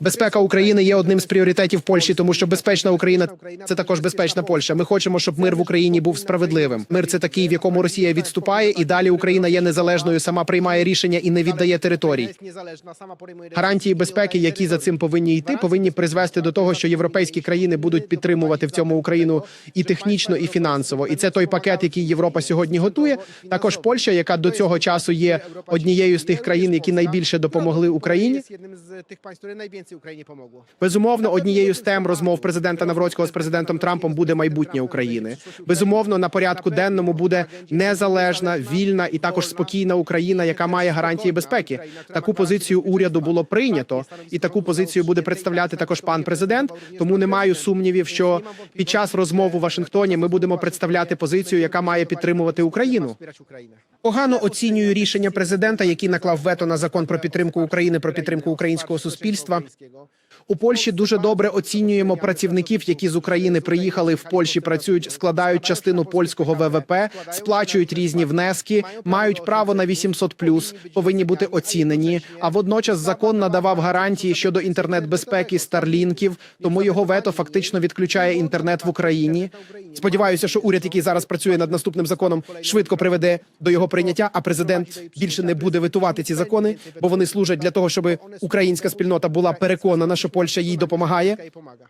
Безпека України є одним з пріоритетів Польщі, тому що безпечна Україна це також безпечна Польща. Ми хочемо, щоб мир в Україні був справедливим. Мир це такий, в якому Росія відступає, і далі Україна є незалежною, сама приймає рішення і не віддає територій. Гарантії безпеки, які за цим повинні йти, повинні призвести до того, що європейські країни будуть підтримувати в цьому Україну і технічно, і фінансово. І це той пакет, який Європа сьогодні готує. Також Польща, яка до цього часу є однією з тих країн, які найбільше допомогли Україні. Najwięcej Ukrainie pomogło. Безумовно, однією з тем розмов президента Навроцького з президентом Трампом буде майбутнє України. Безумовно, на порядку денному буде незалежна, вільна і також спокійна Україна, яка має гарантії безпеки. Таку позицію уряду було прийнято, і таку позицію буде представляти також пан президент. Тому не маю сумнівів, що під час розмов у Вашингтоні ми будемо представляти позицію, яка має підтримувати Україну. Погано оцінюю рішення президента, який наклав вето на закон про підтримку України, про підтримку українського суспільства. James, é igual. У Польщі дуже добре оцінюємо працівників, які з України приїхали в Польщі, працюють, складають частину польського ВВП, сплачують різні внески, мають право на 800+, повинні бути оцінені. А водночас закон надавав гарантії щодо інтернет-безпеки старлінків, тому його вето фактично відключає інтернет в Україні. Сподіваюся, що уряд, який зараз працює над наступним законом, швидко приведе до його прийняття. А президент більше не буде витувати ці закони, бо вони служать для того, щоб українська спільнота була переконана, що Польща їй допомагає.